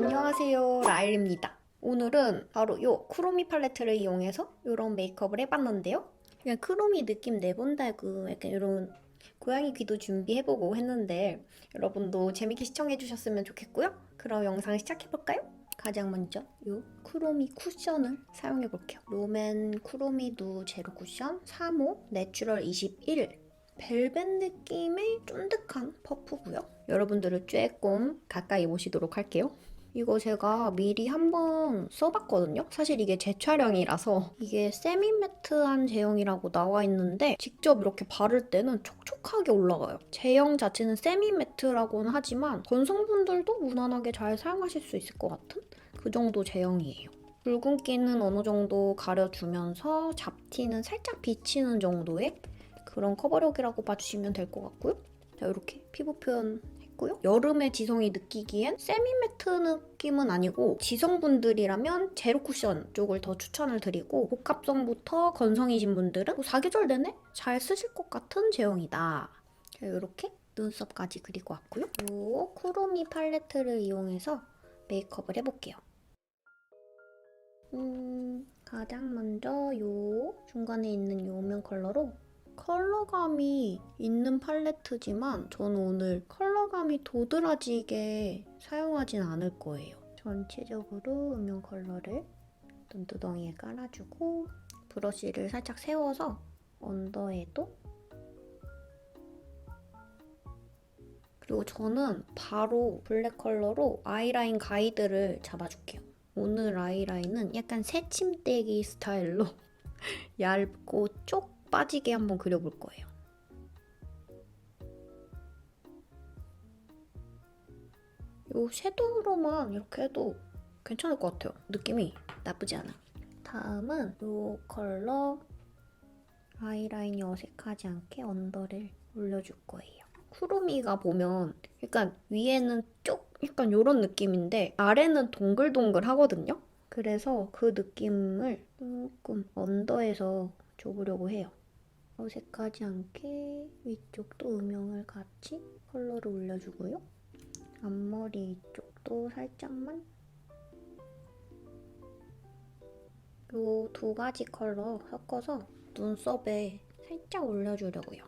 안녕하세요 라일입니다 오늘은 바로 요 쿠로미 팔레트를 이용해서 이런 메이크업을 해봤는데요 그냥 쿠로미 느낌 내본다고 약간 이런 고양이 귀도 준비해보고 했는데 여러분도 재밌게 시청해주셨으면 좋겠고요 그럼 영상 시작해볼까요? 가장 먼저 요 쿠로미 쿠션을 사용해볼게요 롬앤 쿠로미 누 제로 쿠션 3호 내추럴 21 벨벳 느낌의 쫀득한 퍼프고요. 여러분들을 조금 가까이 보시도록 할게요. 이거 제가 미리 한번 써봤거든요. 사실 이게 재촬영이라서 이게 세미매트한 제형이라고 나와 있는데 직접 이렇게 바를 때는 촉촉하게 올라가요. 제형 자체는 세미매트라고는 하지만 건성분들도 무난하게 잘 사용하실 수 있을 것 같은 그 정도 제형이에요. 붉은기는 어느 정도 가려주면서 잡티는 살짝 비치는 정도의 그런 커버력이라고 봐주시면 될 것 같고요. 자, 이렇게 피부 표현 했고요. 여름에 지성이 느끼기엔 세미매트 느낌은 아니고 지성분들이라면 제로 쿠션 쪽을 더 추천을 드리고 복합성부터 건성이신 분들은 뭐 사계절 내내 잘 쓰실 것 같은 제형이다. 자, 이렇게 눈썹까지 그리고 왔고요. 이 쿠로미 팔레트를 이용해서 메이크업을 해볼게요. 음, 가장 먼저 요 중간에 있는 요 오면 컬러로 컬러감이 있는 팔레트지만 저는 오늘 컬러감이 도드라지게 사용하진 않을 거예요. 전체적으로 음영 컬러를 눈두덩이에 깔아주고 브러쉬를 살짝 세워서 언더에도 그리고 저는 바로 블랙 컬러로 아이라인 가이드를 잡아줄게요. 오늘 아이라인은 약간 새침대기 스타일로 얇고 쪽 빠지게 한번 그려볼 거예요. 이 섀도우로만 이렇게 해도 괜찮을 것 같아요. 느낌이 나쁘지 않아. 다음은 이 컬러 아이라인이 어색하지 않게 언더를 올려줄 거예요. 쿠로미가 보면 약간 위에는 쪽 약간 이런 느낌인데 아래는 동글동글 하거든요. 그래서 그 느낌을 조금 언더에서 줘보려고 해요. 어색하지 않게 위쪽도 음영을 같이 컬러를 올려주고요. 앞머리 쪽도 살짝만 요 두 가지 컬러 섞어서 눈썹에 살짝 올려주려고요.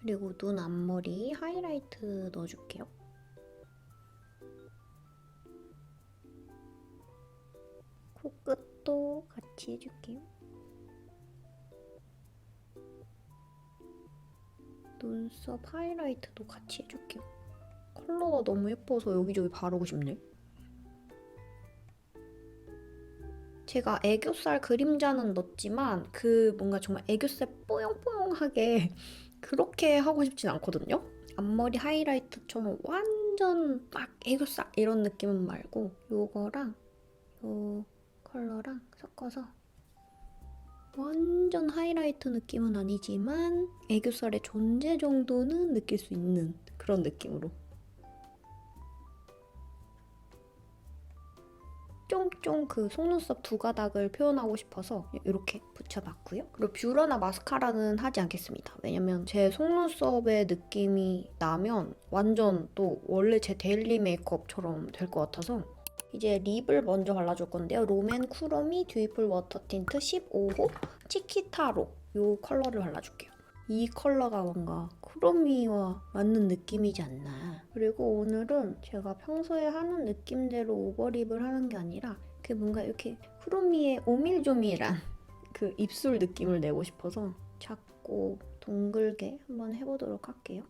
그리고 눈 앞머리 하이라이트 넣어줄게요. 코끝도 같이 해줄게요. 눈썹 하이라이트도 같이 해줄게요. 컬러가 너무 예뻐서 여기저기 바르고 싶네. 제가 애교살 그림자는 넣었지만 그 뭔가 정말 애교살 뽀용뽀용하게 그렇게 하고 싶진 않거든요. 앞머리 하이라이트처럼 완전 막 애교살 이런 느낌은 말고 요거랑 요 컬러랑 섞어서 완전 하이라이트 느낌은 아니지만 애교살의 존재 정도는 느낄 수 있는 그런 느낌으로 쫑쫑 그 속눈썹 두 가닥을 표현하고 싶어서 이렇게 붙여봤고요. 그리고 뷰러나 마스카라는 하지 않겠습니다. 왜냐면 제 속눈썹의 느낌이 나면 완전 또 원래 제 데일리 메이크업처럼 될 것 같아서 이제 립을 먼저 발라줄 건데요. 롬앤 쿠러미 듀이풀 워터 틴트 15호 치키타로 이 컬러를 발라줄게요. 이 컬러가 뭔가 쿠로미와 맞는 느낌이지 않나. 그리고 오늘은 제가 평소에 하는 느낌대로 오버립을 하는 게 아니라 그 뭔가 이렇게 쿠로미의 오밀조밀한 그 입술 느낌을 내고 싶어서 작고 동글게 한번 해보도록 할게요.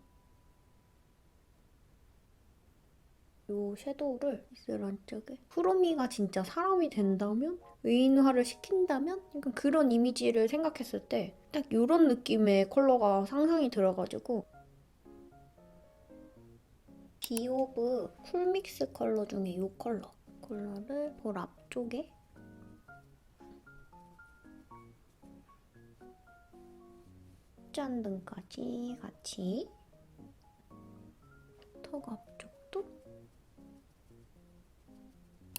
이 섀도우를 입술 안쪽에 쿠로미가 진짜 사람이 된다면 외인화를 시킨다면 약간 그런 이미지를 생각했을 때 딱 이런 느낌의 컬러가 상상이 들어가지고 디오브 쿨믹스 컬러 중에 이 컬러 컬러를 볼 앞쪽에 잔등까지 같이 턱 앞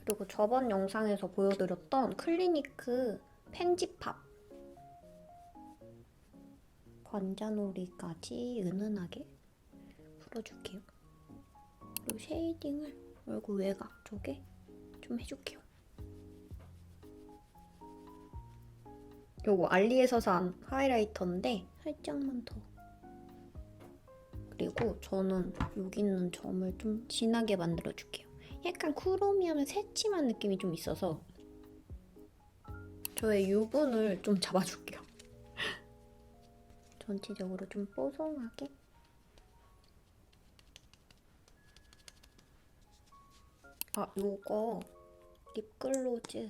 그리고 저번 영상에서 보여드렸던 클리니크 펜지팝 관자놀이까지 은은하게 풀어줄게요. 그리고 쉐이딩을 얼굴 외곽 쪽에 좀 해줄게요. 요거 알리에서 산 하이라이터인데 살짝만 더. 그리고 저는 여기 있는 점을 좀 진하게 만들어줄게요. 약간 크로미하면 새침한 느낌이 좀 있어서 저의 유분을 좀 잡아줄게요. 전체적으로 좀 뽀송하게. 아, 요거 립글로즈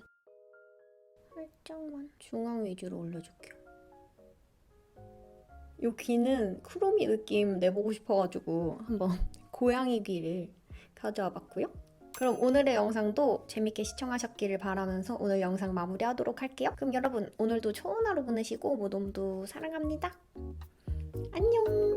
살짝만 중앙 위주로 올려줄게요. 요 귀는 크로미 느낌 내보고 싶어가지고 한번 고양이 귀를 가져와 봤고요. 그럼 오늘의 영상도 재밌게 시청하셨기를 바라면서 오늘 영상 마무리하도록 할게요. 그럼 여러분 오늘도 좋은 하루 보내시고 모동도 사랑합니다. 안녕.